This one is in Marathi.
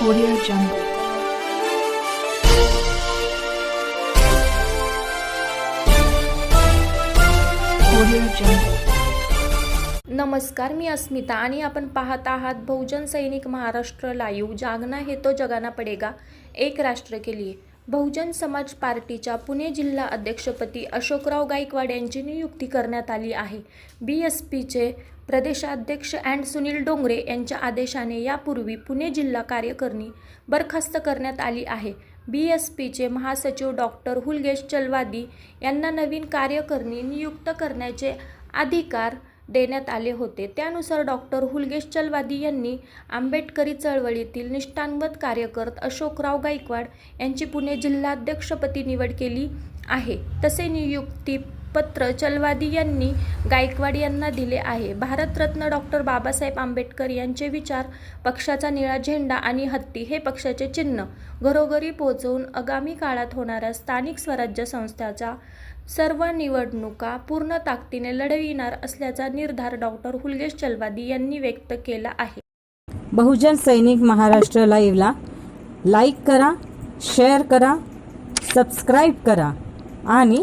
Audio Jungle. Audio Jungle. नमस्कार मी अस्मिता आणि आपण पाहत आहात बहुजन सैनिक महाराष्ट्र लाईव्ह जागना हे तो जगाना पडेगा एक राष्ट्र के लिए बहुजन समाज पार्टीच्या पुणे जिल्हा अध्यक्षपदी अशोकराव गायकवाड यांची नियुक्ती करण्यात आली आहे. बी एस पीचे प्रदेशाध्यक्ष अँड सुनील डोंगरे यांच्या आदेशाने यापूर्वी पुणे जिल्हा कार्यकारिणी बरखास्त करण्यात आली आहे. बी एस पीचे महासचिव डॉक्टर हुलगेश चलवादी यांना नवीन कार्यकारिणी नियुक्त करण्याचे अधिकार देण्यात आले होते. त्यानुसार डॉक्टर हुलगेश चलवादी यांनी आंबेडकरी चळवळीतील निष्ठांवत कार्यकर्त अशोकराव गायकवाड यांची पुणे जिल्हाध्यक्षपदी निवड केली आहे. तसे नियुक्ती पत्र चलवादी यांनी गायकवाड यांना दिले आहे. भारतरत्न डॉक्टर बाबासाहेब आंबेडकर यांचे विचार पक्षाचा निळा झेंडा आणि हत्ती हे पक्षाचे चिन्ह घरोघरी पोहोचवून आगामी काळात होणाऱ्या स्थानिक स्वराज्य संस्थाचा सर्व निवडणुका पूर्ण ताकदीने लढविणार असल्याचा निर्धार डॉक्टर हुलगेश चलवादी यांनी व्यक्त केला आहे. बहुजन सैनिक महाराष्ट्र लाईव्हला लाईक करा शेअर करा सबस्क्राईब करा आणि